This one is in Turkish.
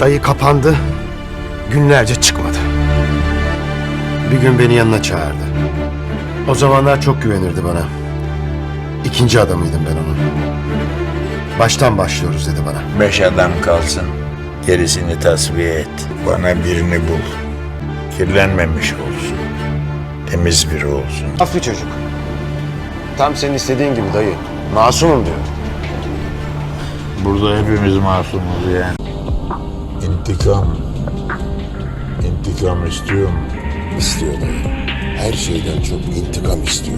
Dayı kapandı. Günlerce çıkmadı. Bir gün beni yanına çağırdı. O zamanlar çok güvenirdi bana. İkinci adamıydım ben onun. Baştan başlıyoruz dedi bana. Beş adam kalsın. Gerisini tasfiye et. Bana birini bul. Kirlenmemiş olsun. Temiz biri olsun. Affı çocuk. Tam senin istediğin gibi dayı. Masumum diyor. Burada hepimiz masumuz yani. İntikam. İntikam istiyor mu? İstiyor. Her şeyden çok intikam istiyor.